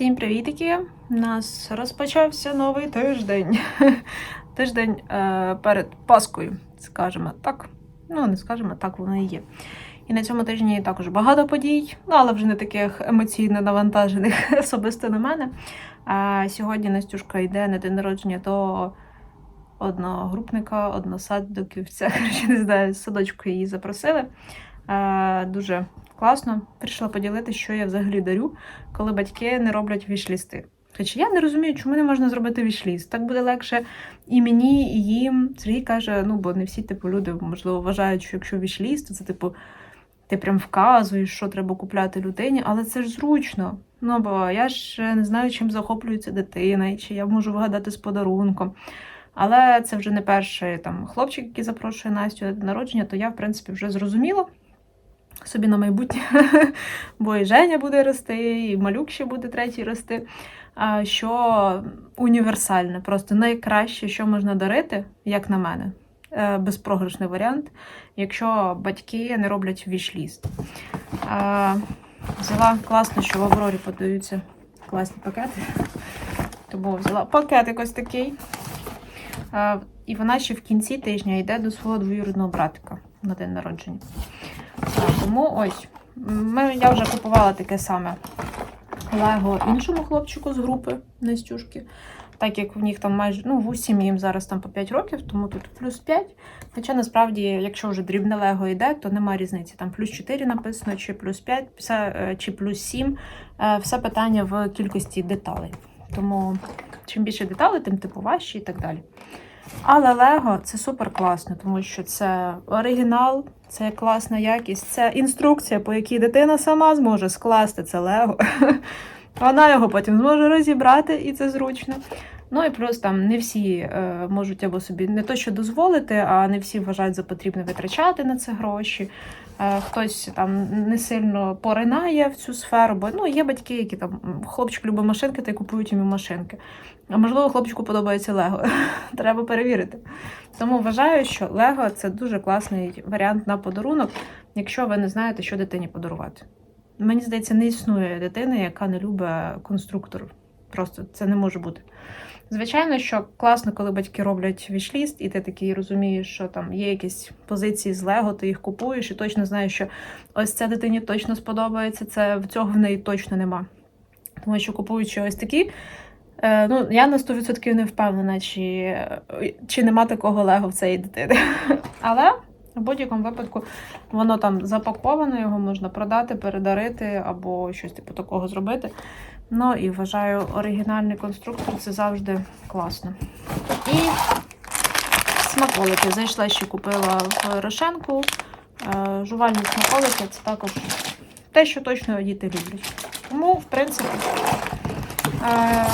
Всім привітики! У нас розпочався новий тиждень. Тиждень е, перед Паскою, скажімо так. Ну, не скажімо так, воно і є. І на цьому тижні також багато подій, ну, але вже не таких емоційно навантажених особисто на мене. А сьогодні Настюшка йде на день народження до одногрупника, односадоківця. Коротше, не знаю, садочку її запросили. Е, дуже класно. Прийшла поділитися, що я взагалі дарю, коли батьки не роблять вішлісти. Хоча я не розумію, чому не можна зробити вішліст. Так буде легше і мені, і їм. Сергій каже: ну, бо не всі типу люди, можливо, вважають, що якщо вішліст, то це типу. Ти прям вказуєш, що треба купляти людині, але це ж зручно. Ну, бо я ж не знаю, чим захоплюється дитина, і чи я можу вгадати з подарунком. Але це вже не перший там хлопчик, який запрошує Настю на народження, то я, в принципі, вже зрозуміла собі на майбутнє, бо і Женя буде рости, і малюк ще буде третій рости. Що універсальне, просто найкраще, що можна дарити, як на мене, е, безпрограшний варіант, якщо батьки не роблять вішліст. Взяла класно, що в Аврорі подаються класні пакети. Тому взяла пакетик ось такий. І вона ще в кінці тижня йде до свого двоюрідного братика на день народження. Тому ось я вже купувала таке саме лего іншому хлопчику з групи Настюшки. Так як в них там майже ну, 8 їм зараз там по 5 років, тому тут плюс 5. Хоча насправді, якщо вже дрібне лего йде, то немає різниці. Там плюс 4 написано, чи плюс 5, все, е, чи плюс 7. Е, Все питання в кількості деталей. Тому чим більше деталей, тим типу важче і так далі. Але Лего це супер класно, тому що це оригінал, це класна якість, це інструкція, по якій дитина сама зможе скласти це Лего. Вона його потім зможе розібрати, і це зручно. Ну і плюс там не всі е, можуть або собі не то, що дозволити, а не всі вважають за потрібне витрачати на це гроші. Е, хтось там не сильно поринає в цю сферу, бо ну, є батьки, які там хлопчик любить машинки та й купують йому машинки. А можливо, хлопчику подобається Лего. Треба перевірити. Тому вважаю, що Лего це дуже класний варіант на подарунок, якщо ви не знаєте, що дитині подарувати. Мені здається, не існує дитини, яка не любить конструктор. Просто це не може бути. Звичайно, що класно, коли батьки роблять вішліст, і ти такий розумієш, що там є якісь позиції з Лего, ти їх купуєш і точно знаєш, що ось це дитині точно сподобається, це в цього в неї точно нема. Тому що купуючи ось такі, е, ну я на 100% не впевнена, чи, е, чи нема такого Лего в цієї дитини. Але в будь-якому випадку воно там запаковане, його можна продати, передарити або щось типу такого зробити. Ну і вважаю, оригінальний конструктор це завжди класно. І смаколики. Зайшла ще купила в Рошенку. Е, Жувальні смаколики це також те, що точно діти люблять. Тому, в принципі, е,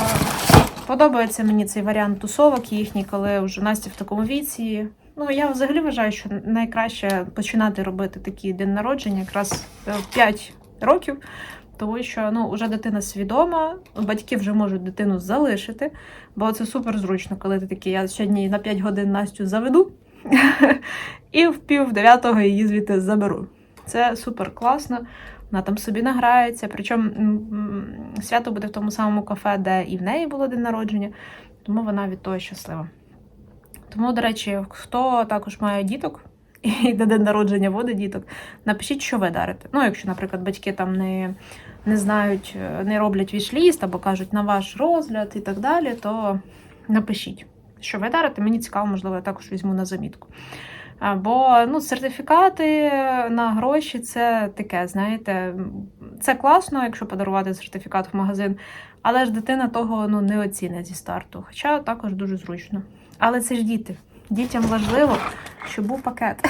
подобається мені цей варіант тусовок їхній, коли вже Настя в такому віці. Ну, я взагалі вважаю, що найкраще починати робити такі день народження якраз е, в 5 років. Тому що ну, вже дитина свідома, батьки вже можуть дитину залишити, бо це супер зручно, коли ти такий, я сьогодні на 5 годин Настю заведу і в пів дев'ятого її звідти заберу. Це супер класно. Вона там собі награється. Причому свято буде в тому самому кафе, де і в неї було день народження, тому вона від того щаслива. Тому, до речі, хто також має діток і на день народження водить діток, напишіть, що ви дарите. Ну, якщо, наприклад, батьки там не, не знають, не роблять вішліст або кажуть на ваш розгляд і так далі, то напишіть, що ви дарите. Мені цікаво, можливо, я також візьму на замітку. Бо ну, сертифікати на гроші це таке, знаєте, це класно, якщо подарувати сертифікат в магазин, але ж дитина того ну, не оцінить зі старту. Хоча також дуже зручно. Але це ж діти. Дітям важливо, щоб був пакет.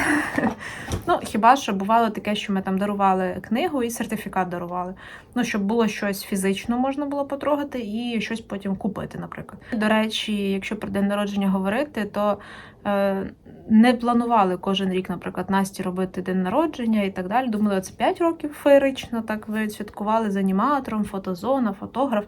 ну, хіба що бувало таке, що ми там дарували книгу і сертифікат дарували. Ну, щоб було щось фізично можна було потрогати і щось потім купити, наприклад. До речі, якщо про день народження говорити, то не планували кожен рік, наприклад, Насті робити день народження і так далі. Думали, це 5 років феєрично, так ви святкували з аніматором, фотозона, фотограф.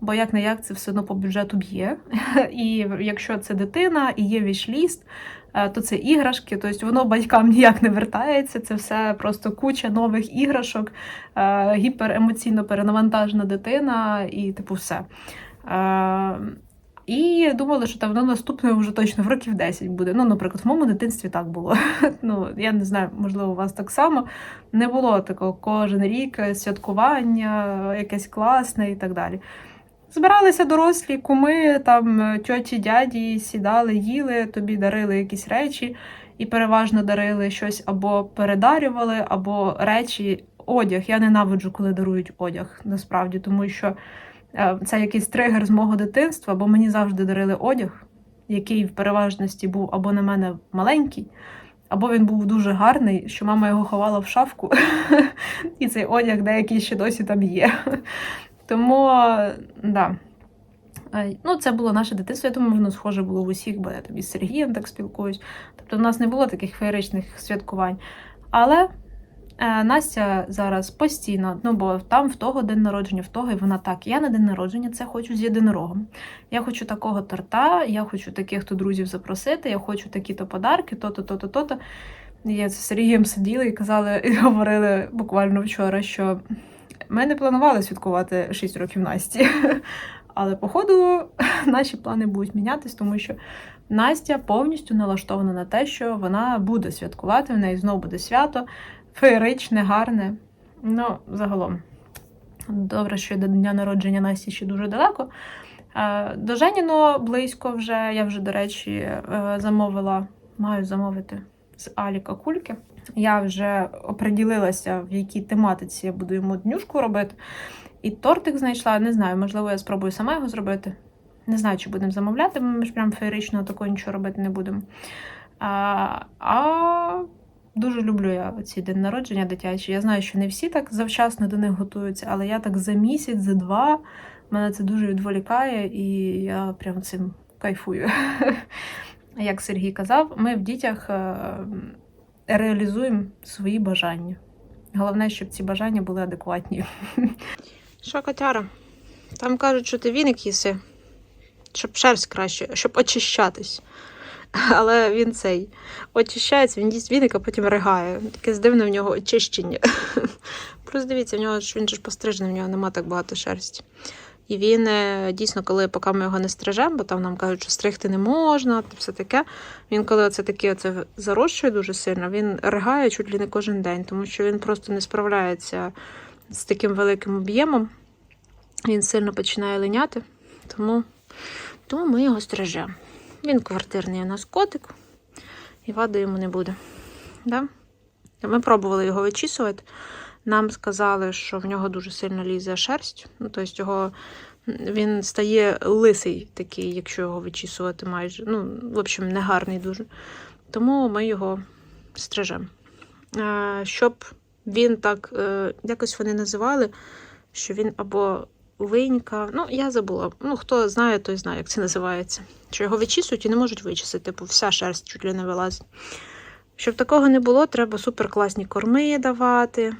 Бо як не як це все одно по бюджету б'є. І якщо це дитина і є вішліст, е, то це іграшки, тобто воно батькам ніяк не вертається. Це все просто куча нових іграшок, е, гіперемоційно перенавантажена дитина і типу все. І думали, що там воно наступне вже точно в років 10 буде. Ну, наприклад, в моєму дитинстві так було. Ну, я не знаю, можливо, у вас так само. Не було такого кожен рік святкування, якесь класне і так далі. Збиралися дорослі, куми, там тьоті, дяді, сідали, їли, тобі дарили якісь речі, і переважно дарили щось або передарювали, або речі, одяг. Я ненавиджу, коли дарують одяг, насправді, тому що це якийсь тригер з мого дитинства, бо мені завжди дарили одяг, який в переважності був або на мене маленький, або він був дуже гарний, що мама його ховала в шафку, і цей одяг деякий ще досі там є. Тому, да. Е, Ну, це було наше дитинство. Я думаю, воно схоже було в усіх, бо я тобі з Сергієм так спілкуюсь. Тобто, в нас не було таких феєричних святкувань. Але е, Настя зараз постійно, ну бо там в того день народження, в того, і вона так. Я на день народження це хочу з єдинорогом. Я хочу такого торта, я хочу таких-то друзів запросити, я хочу такі-то подарки, то-то, то-то, то-то. Я з Сергієм сиділи і казали, і говорили буквально вчора, що ми не планували святкувати 6 років Насті. Але, походу, наші плани будуть мінятись, тому що Настя повністю налаштована на те, що вона буде святкувати, в неї знову буде свято, феєричне, гарне. Ну, загалом. Добре, що до дня народження Насті ще дуже далеко. Е, До Женіно близько вже. Я вже, до речі, е, замовила, маю замовити з Аліка кульки. Я вже оприділилася, в якій тематиці я буду йому днюшку робити. І тортик знайшла, не знаю, можливо, я спробую сама його зробити. Не знаю, чи будемо замовляти, ми ж прям феєрично такого нічого робити не будемо. А, а дуже люблю я ці день народження дитячі. Я знаю, що не всі так завчасно до них готуються, але я так за місяць, за два. Мене це дуже відволікає, і я прям цим кайфую. Як Сергій казав, ми в дітях е, реалізуємо свої бажання. Головне, щоб ці бажання були адекватні. Що, котяра? Там кажуть, що ти віник їси, щоб шерсть краще, щоб очищатись. Але він цей очищається, він їсть віник, а потім ригає. Таке здивне в нього очищення. Плюс дивіться, в нього ж він ж пострижений, в нього нема так багато шерсті. І він е, дійсно, коли поки ми його не стрижемо, бо там нам кажуть, що стригти не можна, все таке. Він, коли оце таке оце зарощує дуже сильно, він ригає чуть ли не кожен день, тому що він просто не справляється з таким великим об'ємом. Він сильно починає линяти, тому, тому ми його стрижемо. Він квартирний у нас котик, і вади йому не буде. Да? Ми пробували його вичісувати. Нам сказали, що в нього дуже сильно лізе шерсть. Ну, тобто його він стає лисий такий, якщо його вичісувати майже. Ну, в общем, негарний дуже. Тому ми його стрижемо. Е, Щоб він так, е, якось вони називали, що він або линька. Ну, я забула. Ну, хто знає, той знає, як це називається. Що його вичісують і не можуть вичісати, типу вся шерсть чуть ли не вилазить. Щоб такого не було, треба суперкласні корми давати.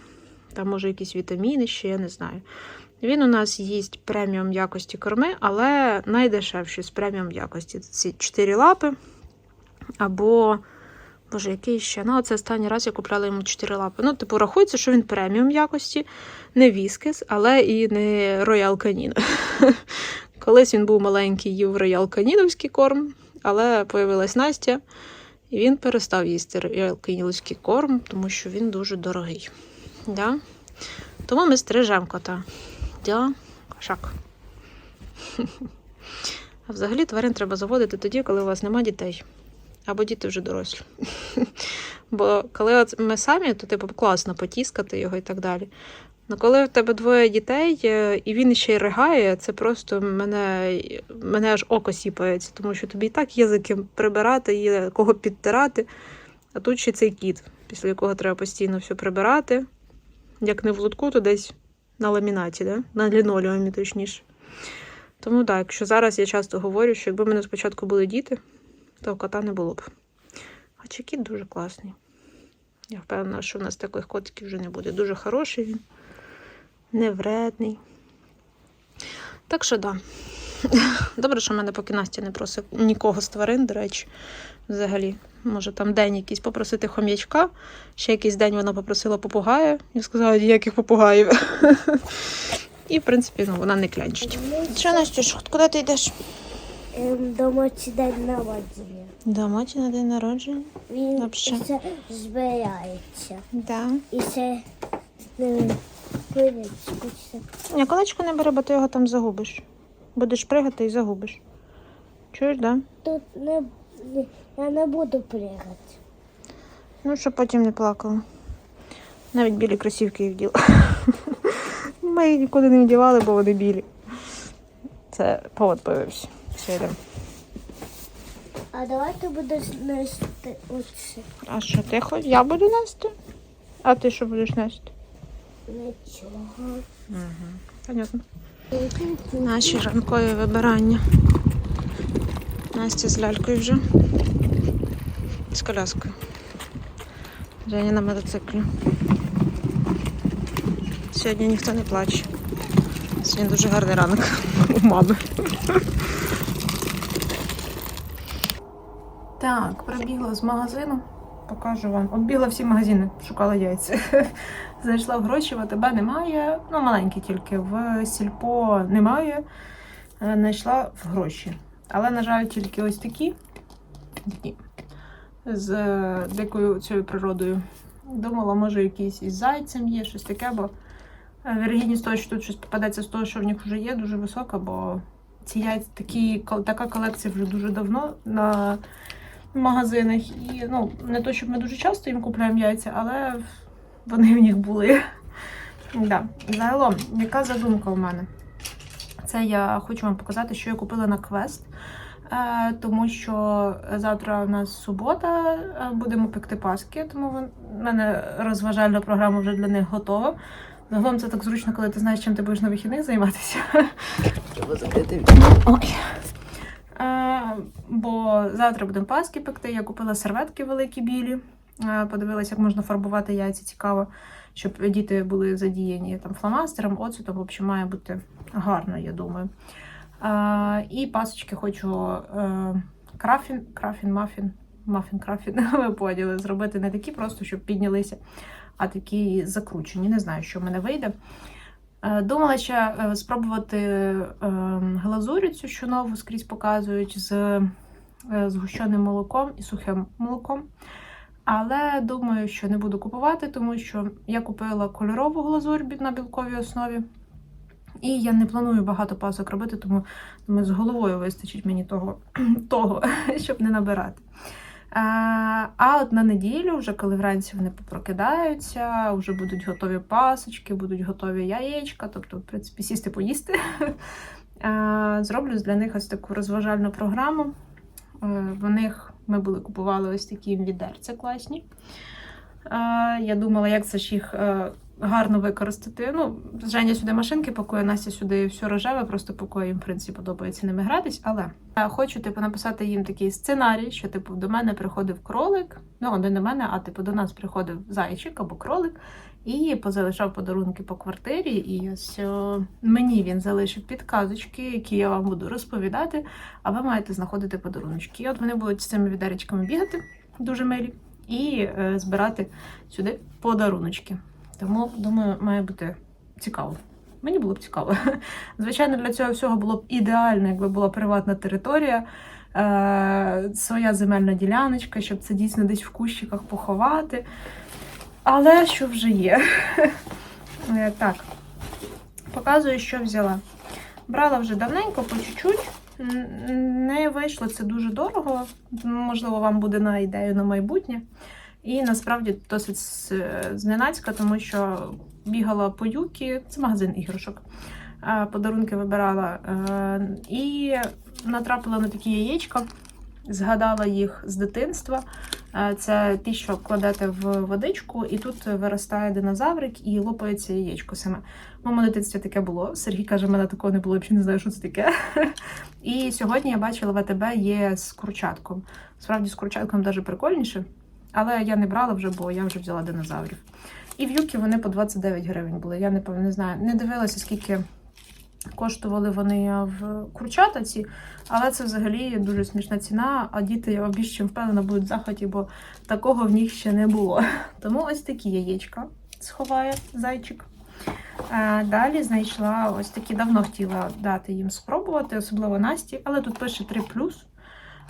Там, може, якісь вітаміни ще, я не знаю. Він у нас їсть преміум якості корми, але найдешевші з преміум якості. Ці чотири лапи. Або, боже, який ще? Ну, це останній раз я купляла йому чотири лапи. Ну, типу, рахується, що він преміум якості, не віскес, але і не роял канін. Колись він був маленький, їв роял каніновський корм, але появилась Настя, і він перестав їсти роял каніновський корм, тому що він дуже дорогий. Да? Тому ми стрижемо кота. Да? Кошак. А взагалі тварин треба заводити тоді, коли у вас нема дітей. Або діти вже дорослі. Бо коли ми самі, то типу класно потіскати його і так далі. Ну коли в тебе двоє дітей, е, і він ще й ригає, це просто мене мене аж око сіпається, тому що тобі і так є за ким прибирати, є кого підтирати. А тут ще цей кіт, після якого треба постійно все прибирати. Як не в лотку, то десь на ламінаті, да? на лінолеумі, точніше. Тому так, якщо зараз я часто говорю, що якби в мене спочатку були діти, то кота не було б. А Чекіт дуже класний. Я впевнена, що в нас таких котиків вже не буде. Дуже хороший він, невредний. Так що да. Добре, що в мене поки Настя не просив нікого з тварин, до речі, взагалі. Може, там день якийсь попросити хом'ячка, ще якийсь день вона попросила попугая. Я сказала, ніяких попугаїв. І, в принципі, ну, вона не клянчить. Що, Настюш, куди ти йдеш? Ем, Дома чи день народження. До маті на день народження. Він Добре. ще збирається. Да. І ще ще. Ні, колечко не бери, бо ти його там загубиш. Будеш пригати і загубиш. Чуєш, да? Тут не, я не буду пригати. Ну, щоб потім не плакала. Навіть білі кросівки їй вділа. Ми їх нікуди не вдівали, бо вони білі. Це повод появився. Йдемо. А давай ти будеш нести оце. А що ти хоч? Я буду нести? А ти що будеш нести? Нічого. Понятно. Наші ранкові вибирання. Настя з лялькою вже. З коляскою. Женя на мотоциклі. Сьогодні ніхто не плаче. Сьогодні дуже гарний ранок у мами. Так, прибігла з магазину. Покажу вам. Оббігла всі магазини, шукала яйця. Зайшла в гроші, в АТБ немає. Ну, маленькі тільки. В сільпо немає. Е, Знайшла в гроші. Але, на жаль, тільки ось такі. Такі. З е, дикою цією природою. Думала, може, якийсь із зайцем є, щось таке, бо е, вірогідність того, що тут щось попадеться з того, що в них вже є, дуже висока, бо ці яйця такі, така колекція вже дуже давно на магазинах. І ну, не то, щоб ми дуже часто їм купуємо яйця, але вони в них були. Да. Загалом, яка задумка у мене? Це я хочу вам показати, що я купила на квест. Е, тому що завтра у нас субота, е, будемо пекти паски, тому в мене розважальна програма вже для них готова. Загалом це так зручно, коли ти знаєш, чим ти будеш на вихідних займатися. Треба закрити. Ой. Е, бо завтра будемо паски пекти. Я купила серветки великі білі. Е, Подивилася, як можна фарбувати яйця. Цікаво, щоб діти були задіяні там фломастером, оцетом. В общем, має бути гарно, я думаю. Е, І пасочки хочу крафін, крафін, мафін, мафін, крафін. Ви поняли, зробити не такі просто, щоб піднялися, а такі закручені. Не знаю, що в мене вийде. Е, Думала ще е, спробувати е, глазурю цю, що нову скрізь показують з згущеним молоком і сухим молоком. Але думаю, що не буду купувати, тому що я купила кольорову глазурь на білковій основі. І я не планую багато пасок робити, тому з головою вистачить мені того, того щоб не набирати. А, от на неділю, вже коли вранці вони попрокидаються, вже будуть готові пасочки, будуть готові яєчка, тобто, в принципі, сісти поїсти. Зроблю для них ось таку розважальну програму. Е, В них ми були купували ось такі відерця класні. Я думала, як це ж їх е, гарно використати. Ну, Женя сюди машинки пакує, Настя сюди все рожеве, просто пакує їм, в принципі, подобається ними гратись. Але я хочу типу, написати їм такий сценарій, що типу, до мене приходив кролик. Ну, не до мене, а типу до нас приходив зайчик або кролик. І позалишав подарунки по квартирі, і ось мені він залишив підказочки, які я вам буду розповідати, а ви маєте знаходити подаруночки. І от вони будуть з цими відеречками бігати, дуже милі, і е, збирати сюди подаруночки. Тому, думаю, має бути цікаво. Мені було б цікаво. Звичайно, для цього всього було б ідеально, якби була приватна територія, е, своя земельна діляночка, щоб це дійсно десь в кущиках поховати. Але що вже є? Е, Так, показую, що взяла. Брала вже давненько, по чуть-чуть. Не вийшло це дуже дорого. Можливо, вам буде на ідею на майбутнє. І насправді досить зненацька, тому що бігала по юкі, це магазин іграшок. Е, Подарунки вибирала е, і натрапила на такі яєчка, згадала їх з дитинства. Е, Це ті, що кладете в водичку, і тут виростає динозаврик і лопається яєчко саме. В моєму дитинстві таке було. Сергій каже, в мене такого не було, взагалі не знаю, що це таке. І сьогодні я бачила в АТБ є з курчатком. Справді з курчатком навіть прикольніше, але я не брала вже, бо я вже взяла динозаврів. І в юкі вони по 29 гривень були. Я не не знаю, не дивилася, скільки коштували вони в курчатаці, але це взагалі дуже смішна ціна. А діти я більш чим впевнена будуть в захваті, бо такого в них ще не було. Тому ось такі яєчка сховає зайчик. Е, Далі знайшла ось такі, давно хотіла дати їм спробувати, особливо Насті, але тут пише 3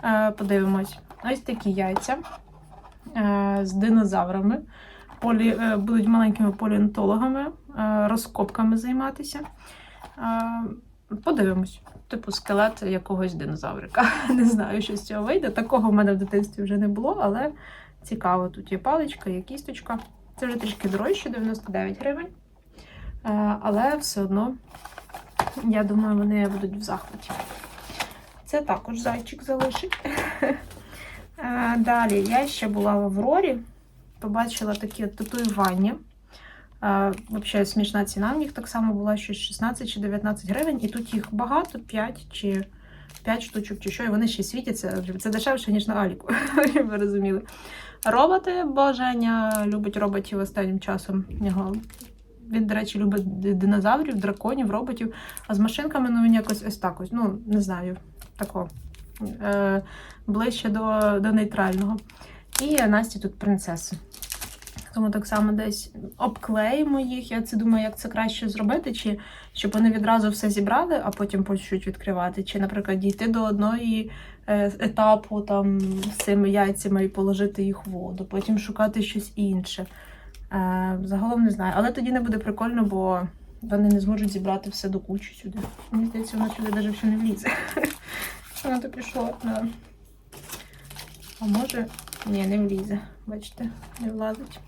Е, Подивимось. Ось такі яйця з динозаврами. Полі, е, будуть маленькими поліонтологами, е, розкопками займатися. Е, Подивимось. Типу скелет якогось динозаврика. Не знаю, що з цього вийде. Такого в мене в дитинстві вже не було, але цікаво. Тут є паличка, є кісточка. Це вже трішки дорожче, 99 гривень. Е, Але все одно, я думаю, вони будуть в захваті. Це також зайчик залишить. Е, Далі я ще була в Аврорі, побачила такі татуювання. Е, Взагалі смішна ціна в них так само була щось 16 чи 19 гривень, і тут їх багато, 5 чи 5 штучок, чи що, і вони ще світяться. Це дешевше, ніж на Аліку, ви розуміли. Роботи, бо Женя любить роботів останнім часом. Його він, до речі, любить динозаврів, драконів, роботів. А з машинками ну він якось ось так ось. Ну, не знаю, тако. Е, ближче до, до нейтрального. І Насті тут принцеси. Тому так само десь обклеїмо їх. Я це думаю, як це краще зробити, чи щоб вони відразу все зібрали, а потім почнуть відкривати. Чи, наприклад, дійти до одної е, етапу там з цими яйцями і положити їх в воду, потім шукати щось інше. Е, загалом не знаю. Але тоді не буде прикольно, бо вони не зможуть зібрати все до кучі сюди. Мені здається, воно сюди навіть ще не влізе. Воно то пішло. Да. А може, ні, не влізе. Бачите, не влазить.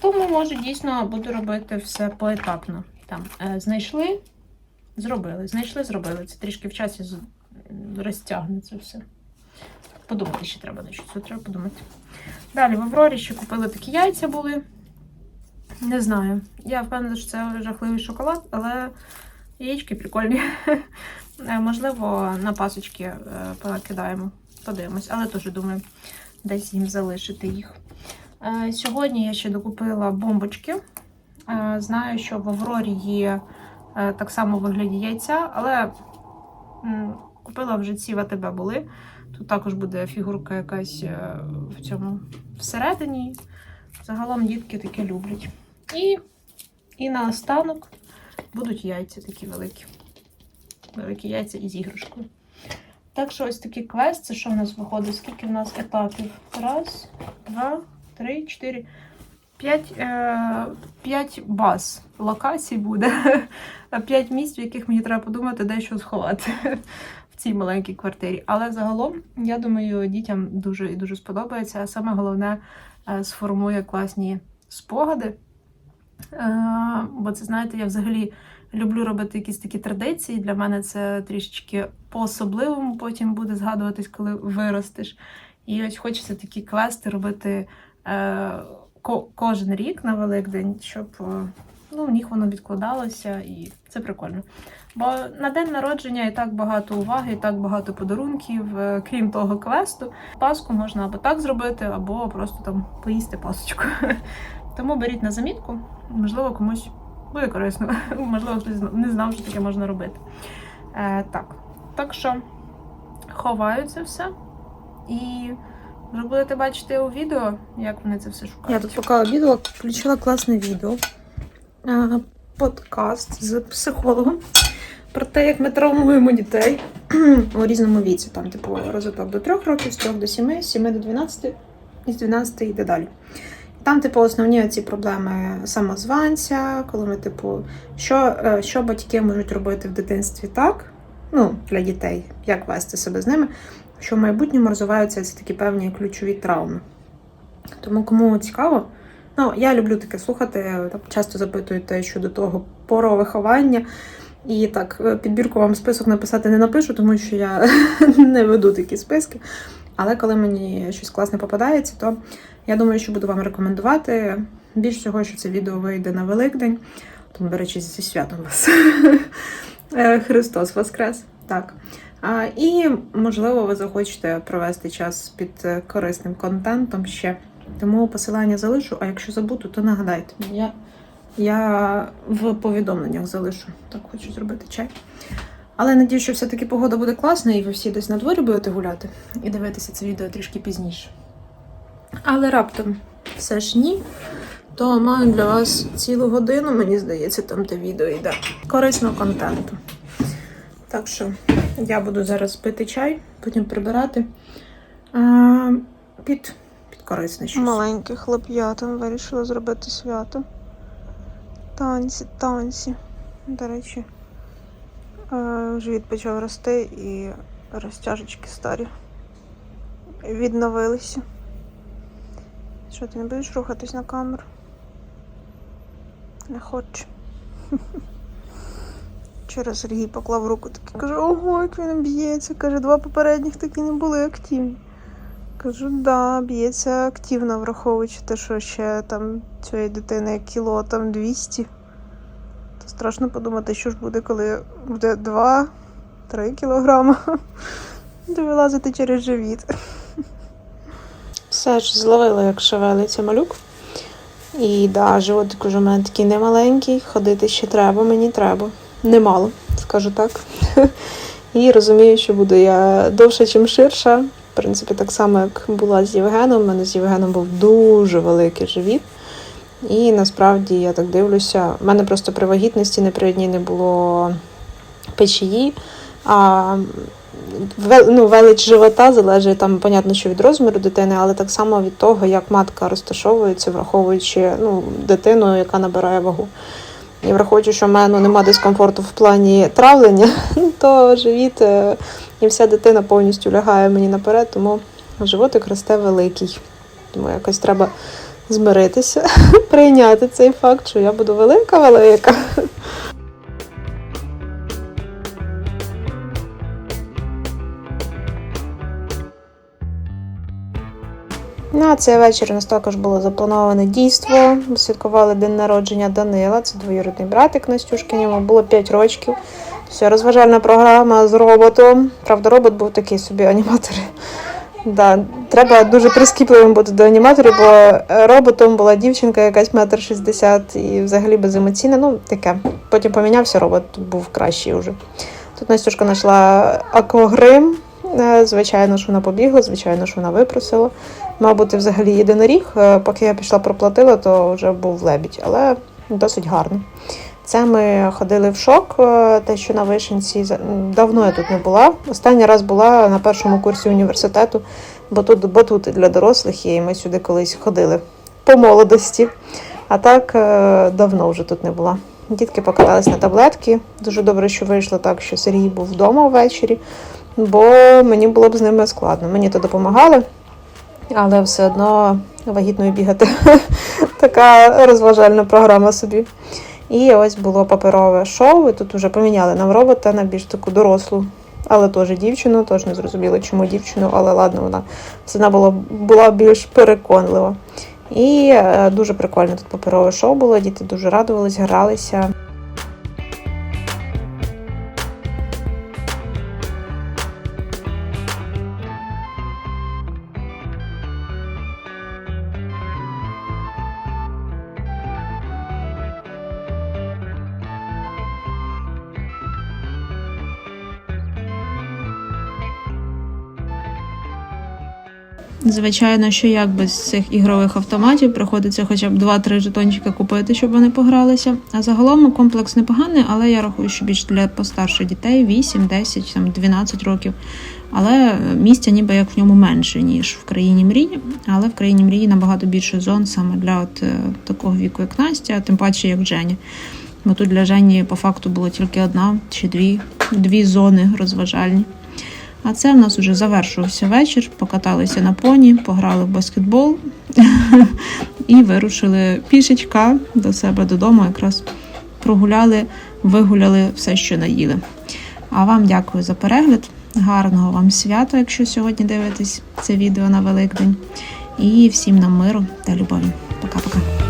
Тому, може, дійсно буду робити все поетапно. Там е, знайшли, зробили. Знайшли, зробили. Це трішки в часі з- розтягнеться все. Подумати ще треба на щось. Це треба подумати. Далі в Аврорі ще купили такі яйця були. Не знаю. Я впевнена, що це жахливий шоколад, але яєчки прикольні. Е, Можливо, на пасочки е, покидаємо. Подивимось, але теж думаю, десь їм залишити їх. Е, Сьогодні я ще докупила бомбочки. Знаю, що в Аврорі є так само вигляді яйця, але купила вже ці в АТБ були. Тут також буде фігурка якась в цьому всередині. Загалом дітки таке люблять. І, і наостанок будуть яйця такі великі. Великі яйця із іграшкою. Так що ось такий квест, це що в нас виходить? Скільки в нас етапів? Раз, два, три, чотири. П'ять, е, п'ять баз локацій буде. П'ять місць, в яких мені треба подумати, де що сховати в цій маленькій квартирі. Але загалом, я думаю, дітям дуже і дуже сподобається. А саме головне е, сформує класні спогади. Е, Бо це, знаєте, я взагалі люблю робити якісь такі традиції. Для мене це трішечки по-особливому потім буде згадуватись, коли виростеш. І ось хочеться такі квести робити е, ко- кожен рік на Великдень, щоб е, ну, в них воно відкладалося, і це прикольно. Бо на день народження і так багато уваги, і так багато подарунків, е, крім того квесту. Паску можна або так зробити, або просто там поїсти пасочку. Тому беріть на замітку, можливо, комусь буде корисно, можливо, хтось не знав, що таке можна робити. Е, так. так що ховаю це все. І вже будете бачити у відео, як вони це все шукають. Я тут поки обідала, включила класне відео. А, Подкаст з психологом про те, як ми травмуємо дітей у різному віці. Там, типу, розвиток до 3 років, з 3 до 7, з 7 до 12 і з 12 йде далі. Там, типу, основні ці проблеми самозванця, коли ми, типу, що, е, що батьки можуть робити в дитинстві так, ну, для дітей, як вести себе з ними, що в майбутньому розвиваються ці такі певні ключові травми. Тому кому цікаво, ну я люблю таке слухати. Часто запитують щодо того про виховання. І так, е, підбірку вам список написати не напишу, тому що я не веду такі списки. Але коли мені щось класне попадається, то я думаю, що буду вам рекомендувати. Більш всього, що це відео вийде на Великдень. Тому, до речі, зі святом вас. Е, Христос Воскрес. Так. А, і, можливо, ви захочете провести час під корисним контентом ще. Тому посилання залишу, а якщо забуду, то нагадайте. мені. Я в повідомленнях залишу. Так хочу зробити чай. Але надію, що все-таки погода буде класна, і ви всі десь на дворі будете гуляти і дивитися це відео трішки пізніше. Але раптом все ж ні, то маю для вас цілу годину, мені здається, там те відео йде. Корисного контенту. Так що я буду зараз пити чай, потім прибирати а, під, під корисне щось. Маленьке хлоп'ятам вирішила зробити свято. Танці, танці. До речі, живіт почав рости і розтяжечки старі відновилися. Що, ти не будеш рухатись на камеру? Не хочу. Вчора Сергій поклав руку такий, каже, ого, як він б'ється. Каже, два попередніх такі не були активні. Кажу, да, б'ється активно, враховуючи те, що ще там цієї дитини кіло там 200. Страшно подумати, що ж буде, коли буде 2-3 кілограми. Буде вилазити через живіт. Все ж зловила, як шевелиться малюк. І да, животик уже в мене такий немаленький, ходити ще треба, мені треба. Немало, скажу так. І розумію, що буду я довше, ніж ширша. В принципі, так само, як була з Євгеном. У мене з Євгеном був дуже великий живіт. І насправді я так дивлюся, в мене просто при вагітності не при одній не було печії, а ну, велич живота залежить там, понятно, що від розміру дитини, але так само від того, як матка розташовується, враховуючи ну, дитину, яка набирає вагу. І враховуючи, що в мене ну, немає дискомфорту в плані травлення, то живіт е, і вся дитина повністю лягає мені наперед, тому животик росте великий. Тому якось треба змиритися, прийняти цей факт, що я буду велика-велика. На цей вечір у нас також було заплановане дійство. Ми святкували день народження Данила, це двоюрідний братик Настюшки, йому було 5 років. Все, розважальна програма з роботом. Правда, робот був такий собі аніматор. Да, треба дуже прискіпливим бути до аніматорів, бо е, роботом була дівчинка якась метр шістдесят і взагалі беземоційна. Ну, таке. Потім помінявся робот, був кращий вже. Тут Настюшка знайшла аквагрим. Е, Звичайно, що вона побігла, звичайно, що вона випросила. Мав бути взагалі єдиноріг. Е, Поки я пішла проплатила, то вже був лебідь, але досить гарно. Це ми ходили в шок, е, те, що на вишенці давно я тут не була. Останній раз була на першому курсі університету, бо тут батути для дорослих є, і ми сюди колись ходили по молодості. А так е, давно вже тут не була. Дітки покатались на таблетки. Дуже добре, що вийшло так, що Сергій був вдома ввечері, бо мені було б з ними складно. Мені то допомагали, але все одно вагітною бігати. Така розважальна програма собі. І ось було паперове шоу. І тут вже поміняли нам робота на більш таку дорослу, але теж дівчину, теж не зрозуміло, чому дівчину, але ладно, вона все одно була, була більш переконлива. І е, дуже прикольне тут паперове шоу було. Діти дуже радувались, гралися. Звичайно, що як без цих ігрових автоматів приходиться хоча б 2-3 жетончика купити, щоб вони погралися. А загалом комплекс непоганий, але я рахую, що більш для постарших дітей 8, 10, там 12 років. Але місця ніби як в ньому менше, ніж в країні мрії. Але в країні мрії набагато більше зон саме для от е, такого віку, як Настя, тим паче як Джені. Бо тут для Жені по факту було тільки одна чи дві, дві зони розважальні. А це в нас вже завершився вечір. Покаталися на поні, пограли в баскетбол і вирушили пішечка до себе додому. Якраз прогуляли, вигуляли все, що наїли. А вам дякую за перегляд. Гарного вам свята, якщо сьогодні дивитесь це відео на Великдень. І всім нам миру та любові. Пока-пока.